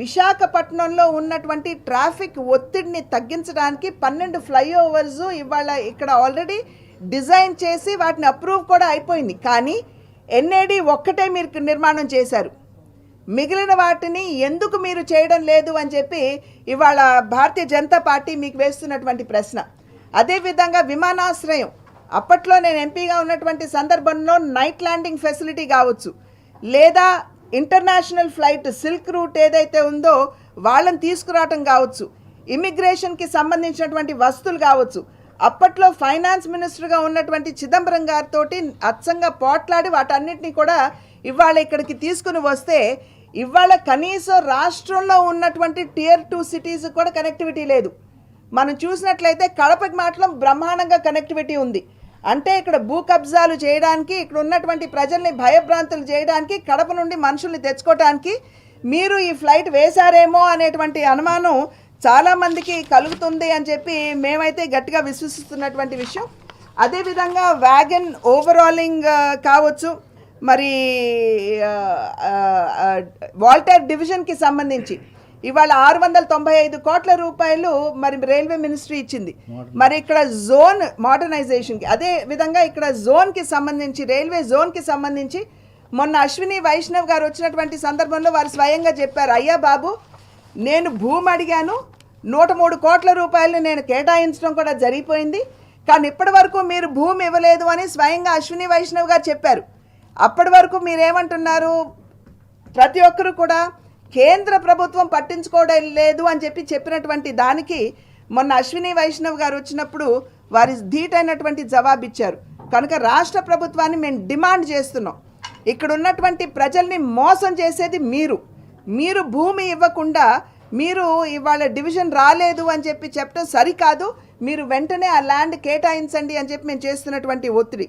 విశాఖపట్నంలో ఉన్నటువంటి ట్రాఫిక్ ఒత్తిడిని తగ్గించడానికి పన్నెండు ఫ్లైఓవర్స్ ఇవాళ ఇక్కడ ఆల్రెడీ డిజైన్ చేసి వాటిని అప్రూవ్ కూడా అయిపోయింది. కానీ ఎన్ఏడి ఒక్కటే మీరు నిర్మాణం చేశారు. మిగిలిన వాటిని ఎందుకు మీరు చేయడం లేదు అని చెప్పి ఇవాళ భారతీయ జనతా పార్టీ మీకు వేస్తున్నటువంటి ప్రశ్న. అదేవిధంగా విమానాశ్రయం. అప్పట్లో నేను ఎంపీగా ఉన్నటువంటి సందర్భంలో నైట్ ల్యాండింగ్ ఫెసిలిటీ కావచ్చు. లేదా ఇంటర్నేషనల్ ఫ్లైట్ సిల్క్ రూట్ ఏదైతే ఉందో వాళ్ళని తీసుకురావటం కావచ్చు. ఇమిగ్రేషన్కి సంబంధించినటువంటి వస్తువులు కావచ్చు. అప్పట్లో ఫైనాన్స్ మినిస్టర్గా ఉన్నటువంటి చిదంబరం గారితో అచ్చంగా పోట్లాడి వాటన్నిటిని కూడా ఇవాళ ఇక్కడికి తీసుకుని వస్తే ఇవాళ కనీసం రాష్ట్రంలో ఉన్నటువంటి టియర్ టూ సిటీస్ కూడా కనెక్టివిటీ లేదు. మనం చూసినట్లయితే కడపకి మాత్రం బ్రహ్మాండంగా కనెక్టివిటీ ఉంది. అంటే ఇక్కడ భూ కబ్జాలు చేయడానికి ఇక్కడ ఉన్నటువంటి ప్రజల్ని భయభ్రాంతులు చేయడానికి కడప నుండి మనుషుల్ని తెచ్చుకోవడానికి మీరు ఈ ఫ్లైట్ వేశారేమో అనేటువంటి అనుమానం చాలామందికి కలుగుతుంది అని చెప్పి మేమైతే గట్టిగా విశ్వసిస్తున్నటువంటి విషయం. అదేవిధంగా వ్యాగన్ ఓవరాలింగ్ కావచ్చు. మరి వాల్టర్ డివిజన్కి సంబంధించి ఇవాళ ఆరు వందల తొంభై ఐదు కోట్ల రూపాయలు మరి రైల్వే మినిస్ట్రీ ఇచ్చింది. మరి ఇక్కడ జోన్ మోడర్నైజేషన్కి అదే విధంగా ఇక్కడ జోన్కి సంబంధించి రైల్వే జోన్కి సంబంధించి మొన్న అశ్విని వైష్ణవ్ గారు వచ్చినటువంటి సందర్భంలో వారు స్వయంగా చెప్పారు అయ్యా బాబు నేను భూమి అడిగాను నూట మూడు కోట్ల రూపాయలు నేను కేటాయించడం కూడా జరిగిపోయింది కానీ ఇప్పటి వరకు మీరు భూమి ఇవ్వలేదు అని స్వయంగా అశ్విని వైష్ణవ్ గారు చెప్పారు. అప్పటి వరకు మీరేమంటున్నారు? ప్రతి ఒక్కరు కూడా కేంద్ర ప్రభుత్వం పట్టించుకోవడం లేదు అని చెప్పి చెప్పినటువంటి దానికి మొన్న అశ్విని వైష్ణవ్ గారు వచ్చినప్పుడు వారి ధీటైనటువంటి జవాబు ఇచ్చారు. కనుక రాష్ట్ర ప్రభుత్వాన్ని మేము డిమాండ్ చేస్తున్నాం. ఇక్కడ ఉన్నటువంటి ప్రజల్ని మోసం చేసేది మీరు. మీరు భూమి ఇవ్వకుండా మీరు ఇవాళ డివిజన్ రాలేదు అని చెప్పి చెప్పడం సరికాదు. మీరు వెంటనే ఆ ల్యాండ్ కేటాయించండి అని చెప్పి మేము చేస్తున్నటువంటి ఒత్తిడి.